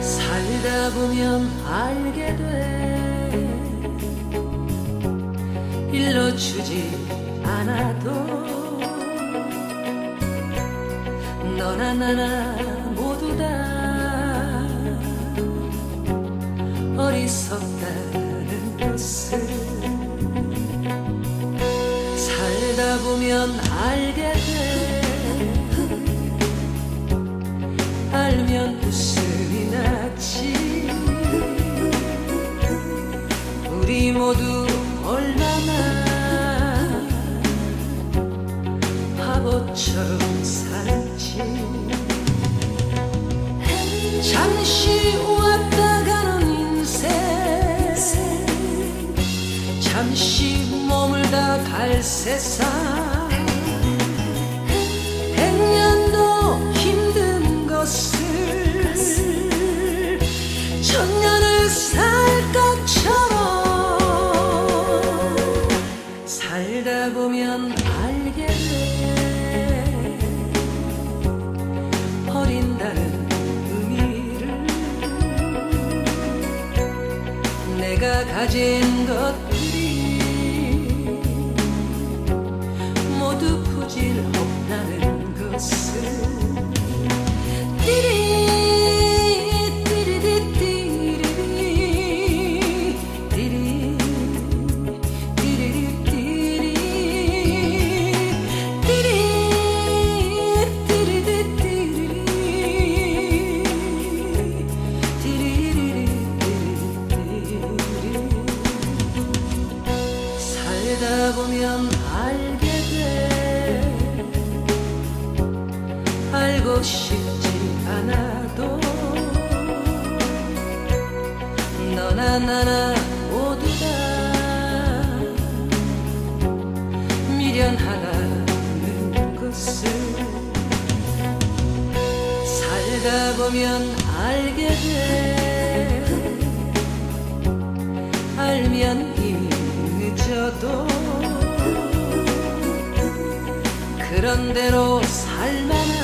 살다 보면 알게 돼. 일로 주지 않아도 너나 나나 모두 다 어리석다는 것을 살다 보면 알게 돼. 알면 웃음이 나지. 우리 모두 얼마나 바보처럼 살지. 잠시 왔다 세상 백년도 힘든 것을 천년을 살 것처럼 살다 보면 알게 돼. 버린다는 의미를 내가 가진 것 부질 없다는 것을 나 나나 모두 다 미련하다는 것을 살다 보면 알게 돼. 알면 이미 늦어도 그런 대로 살만한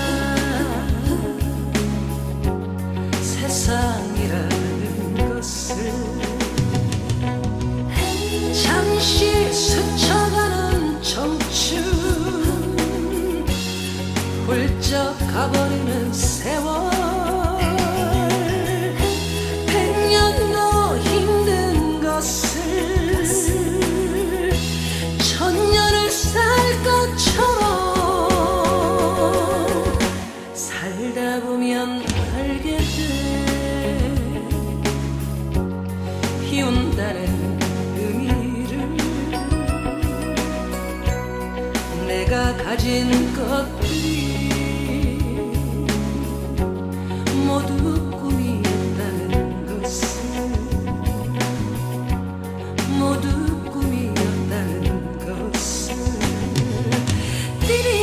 가버리는 세월. 백년도 힘든 것을 천년을 살 것처럼 살다 보면 알게 돼. 희운다는 의미를 내가 가진 것들이 did.